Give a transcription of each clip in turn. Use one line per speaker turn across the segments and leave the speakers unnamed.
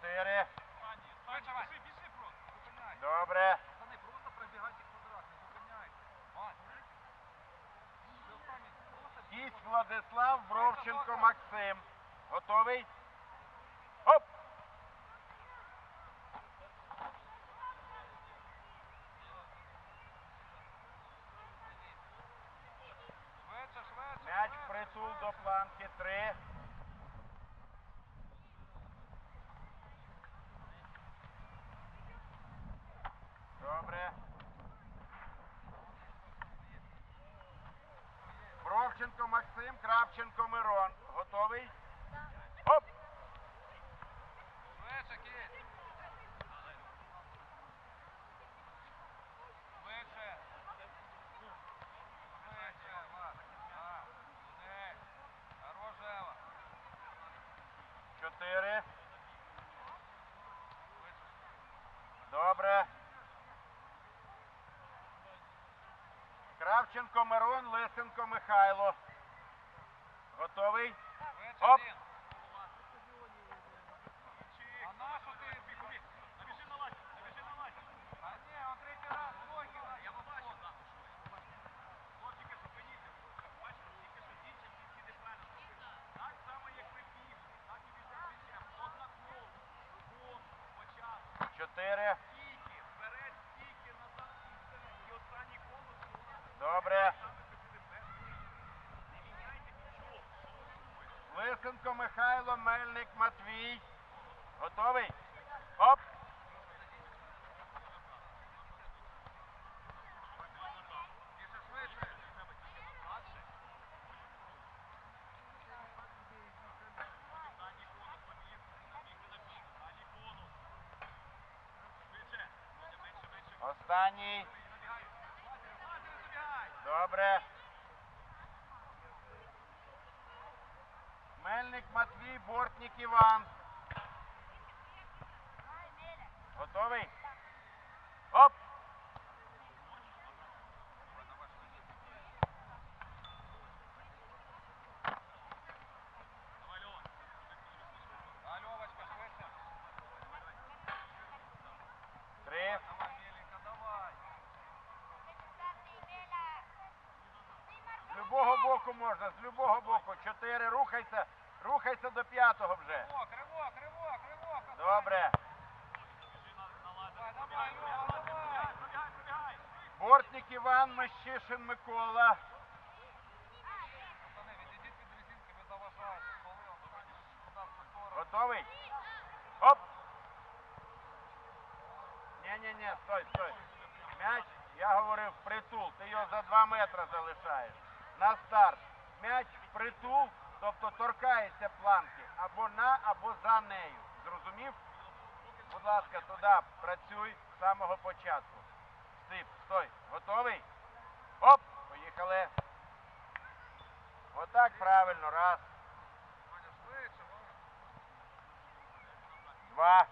Чотири. Добре. Кість Владислав, Бровченко Максим. Готовий? Оп!
Швидше, швидше,
М'яч
швидше,
притул
швидше.
до планки. Три. Добре. Бровченко Кравченко Мирон. Готовий? Оп! Чотири. Добре. Кравченко Мирон, Лисенко Михайло. Готовий? Оп.
А на що ти біг? Набіжи на латі, набіжи на латі. А ні, он третій раз блоки Я побачив, так. Хлопчики, зупиніться. Бачите, тільки що дівчинки всі неправильно. Так само, як ви бігли, так і біжать м'ячем. Однаково, кругом, по часу.
Чотири.
Стійки, вперед, стійки, назад, і все. І останній конус.
Добре. Лисенко Михайло, Мельник Матвій. Готовий? Оп! Останній. Добре. Мельник Матвій, Бортник Іван. Готовий? Оп! З любого боку можна, з любого боку. Чотири. Рухайся. Рухайся до п'ятого вже.
Ривок, ривок, ривок, ривок.
Добре. Бортник Іван, Мещишин Микола. Готовий? Оп! Ні-ні-ні, стой, стой. М'яч, я говорив, впритул. Ти його за 2 метри залишаєш. На старт. М'яч впритул, тобто торкається планки або на, або за нею. Зрозумів? Будь ласка, туди працюй з самого початку. Стип, стой. Готовий? Оп! Поїхали. Отак правильно. Раз, два.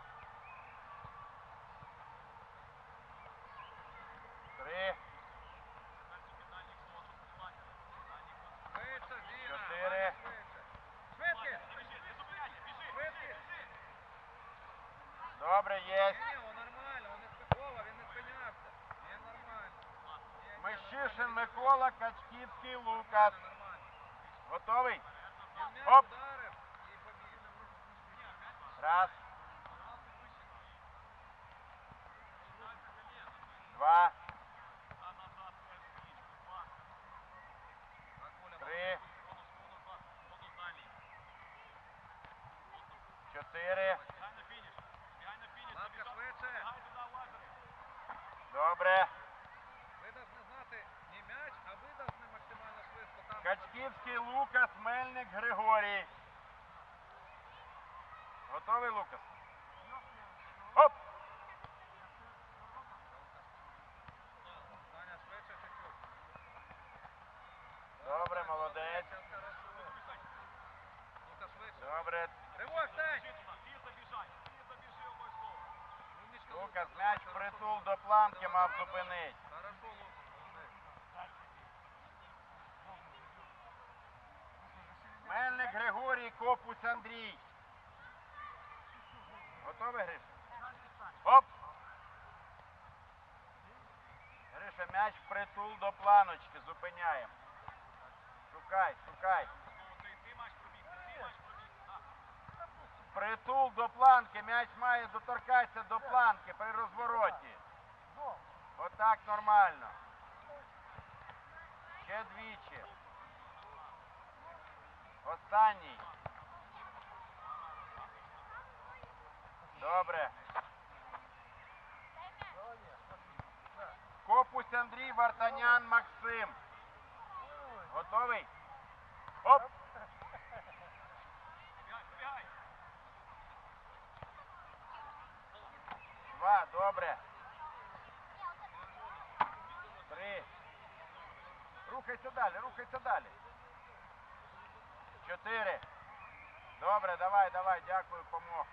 Три,
Швидше, Діна.
Чотири.
Ваня, швидше. Швидкість. Швидкість.
Добре, є.
Ні, нормально, он не спихова, він не спинявся. Він нормально.
Мещишин. Микола, Качківський Лукас. Готовий? Оп. Раз. Два, три, чотири.
Ласка, швидше.
Добре.
Ви повинні знати не м'яч, а ви повинні максимально швидко там.
Качківський Лукас, Мельник Григорій. Готовий, Лукас? Оп! Добре, молодець. Добре. Лукас, м'яч притул до планки мав
давай, давай.
зупинити.
Хорошо, Лука, молодець.
Мельник Григорій, Копус Андрій. Готовий, Гриша? Оп! Гриша, м'яч притул до планочки, зупиняємо. Шукай, шукай. Притул до планки, м'яч має доторкатися до планки при розвороті. Отак нормально. Ще двічі. Останній. Добре. Копусь Андрій, Вартанян, Максим. Готовий? Оп! Два, добре. Три. Рухайся далі, рухайся далі. Чотири. Добре, давай, давай, дякую, помог.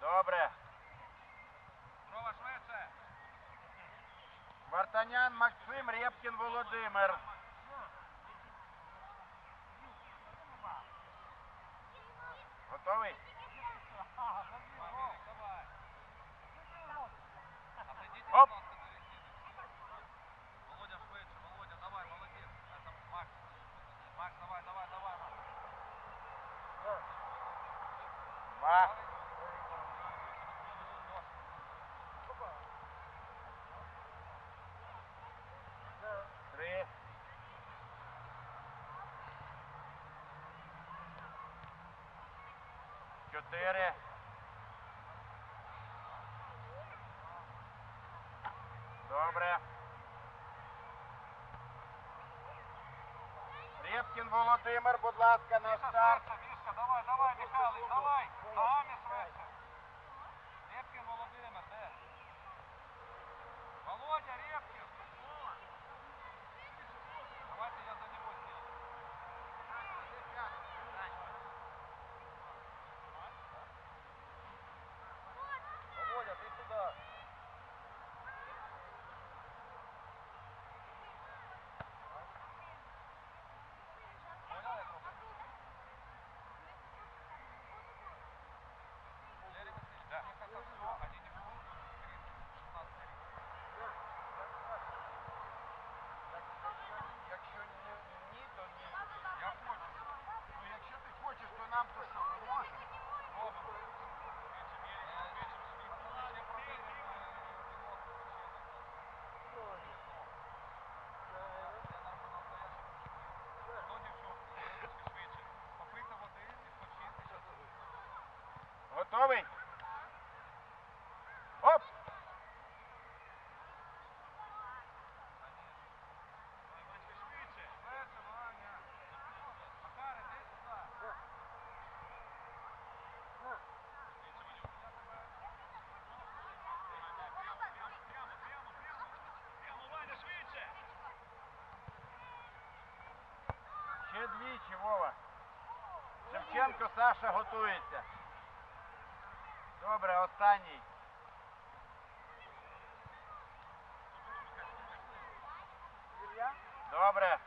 Добре.
Дрова швидше.
Вартанян Максим, Рєпкін Володимир. Готовий?
Давай. Отойдите,
Оп.
будь ласка, до весни. Володя швидше, Володя, давай, молодець. Это Макс. Макс, давай, давай, давай.
Два. Три. Чотири. Добре. Рєпкін Володимир, будь ласка, на старт.
швидше, давай, давай, Михайлович, давай. Ногами швидше. Репкін Володимир, де? Володя, Репкін. Ваня, швидше.
Ще двічі, Вова. Шевченко Саша готується. Добре, останній. Добре.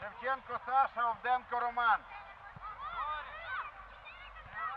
Шевченко Саша, Овденко Роман.